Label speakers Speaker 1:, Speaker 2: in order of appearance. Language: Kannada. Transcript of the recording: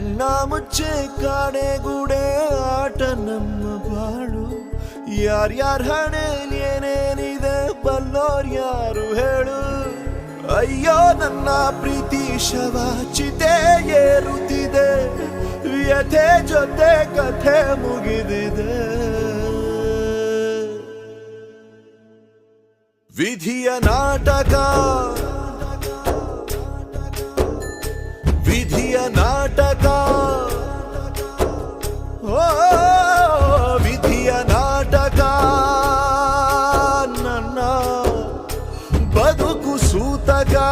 Speaker 1: ಕಣ್ಣ ಮುಚ್ಚೆ ಕಾಣೆಗೂಡೆ ಆಟ ನಮ್ಮ ಬಾಳು. ಯಾರ್ಯಾರ ಹಣೆಯಲ್ಲಿ ಏನೇನಿದೆ ಬಲ್ಲೋರ್ ಯಾರು ಹೇಳು. ಅಯ್ಯೋ ನನ್ನ ಪ್ರೀತಿ ಶವಾಚಿತೆ ಏರುತ್ತಿದೆ. ವ್ಯಥೆ ಜೊತೆ ಕಥೆ ಮುಗಿದಿದೆ. ವಿಧಿಯ ನಾಟಕ. ವಿಧಿಯ ನಾಟಕ. బతుకు సూతగా.